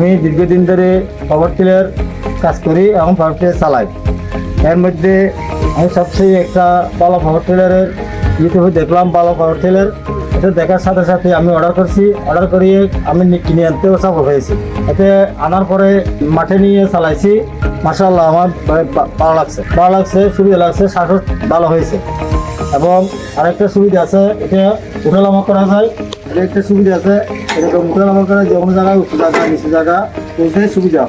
আমি দীর্ঘদিন ধরে পাওয়ার টিলার কাজ করি এবং পাওয়ার টিলার চালাই। এর মধ্যে আমি সবচেয়ে একটা ভালো পাওয়ার টিলারের ইউটিউবে দেখলাম, ভালো পাওয়ার টিলার এটা দেখার সাথে সাথে আমি অর্ডার করছি। অর্ডার করিয়ে আমি কিনে আনতেও সফল হয়েছি। এতে আনার পরে মাঠে নিয়ে চালাইছি। মাসাল্লাহ আমার ভালো লাগছে। ভালো লাগছে, সুবিধা লাগছে শ্বাস ভালো হয়েছে। এবং আরেকটা সুবিধা আছে, এটা উঠালামা করা যায়। এটা একটা সুবিধা আছে এরকম উঠালামা করা যে কোনো জায়গায় উঁচু জায়গা নিচু জায়গা তুলতে সুবিধা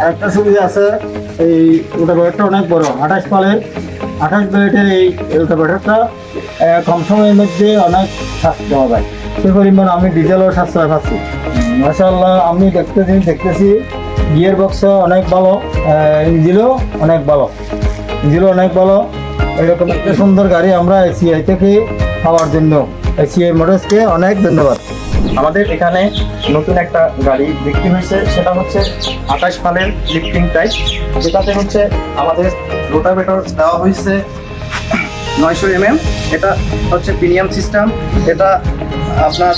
আরেকটা সুবিধা আছে এই ওটা ব্যাটারটা অনেক বড় আঠাশ পালের আঠাশ প্লেটের এই ওটা ব্যাটারটা কম সময়ের মধ্যে অনেক সাশ্রয় দেওয়া যায় সে পরিমাণ আমি ডিজেলও সাশ্রয় পাচ্ছি মাসাল্লাহ আমি দেখতেছি দেখতেছি গিয়ার বক্স অনেক ভালো ইঞ্জিনও অনেক ভালো ইঞ্জিনও অনেক ভালো এরকম একটা সুন্দর গাড়ি আমরা এসিআই থেকে পাওয়ার জন্য এসিআই মোটরসকে অনেক ধন্যবাদ আমাদের এখানে নতুন একটা গাড়ি বিক্রি হয়েছে, সেটা হচ্ছে আঠাশ পালের লিফটিং টাইপ যেটাতে হচ্ছে আমাদের রোটাভেটর দেওয়া হয়েছে নয়শো এমএম। এটা হচ্ছে প্রিমিয়াম সিস্টেম এটা আপনার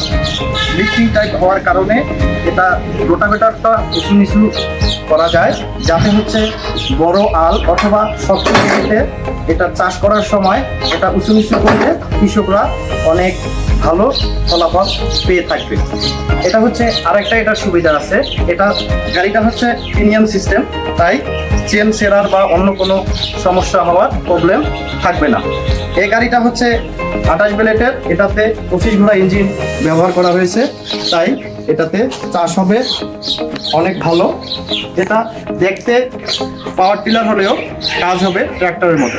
লিফটিং টাইপ হওয়ার কারণে এটা রোটাভেটরটা উঁচু নিচু করা যায়, যাতে হচ্ছে বড় আল অথবা জমিতে এটা চাষ করার সময় এটা উঁচু নিচু করলে কৃষকরা অনেক ভালো ফলাফল পেয়ে থাকবে। এটা হচ্ছে আরেকটা এটার সুবিধা আছে। এটা গাড়িটা হচ্ছে প্রিমিয়াম সিস্টেম তাই চেন সেরার বা অন্য কোনো সমস্যা হওয়ার প্রবলেম থাকবে না। এই গাড়িটা হচ্ছে আঠাশ বেলেটের এটাতে পঁচিশ ঘোড়া ইঞ্জিন ব্যবহার করা হয়েছে, তাই এটাতে চাষ হবে অনেক ভালো। এটা দেখতে পাওয়ার টিলার হলেও কাজ হবে ট্র্যাক্টরের মতো।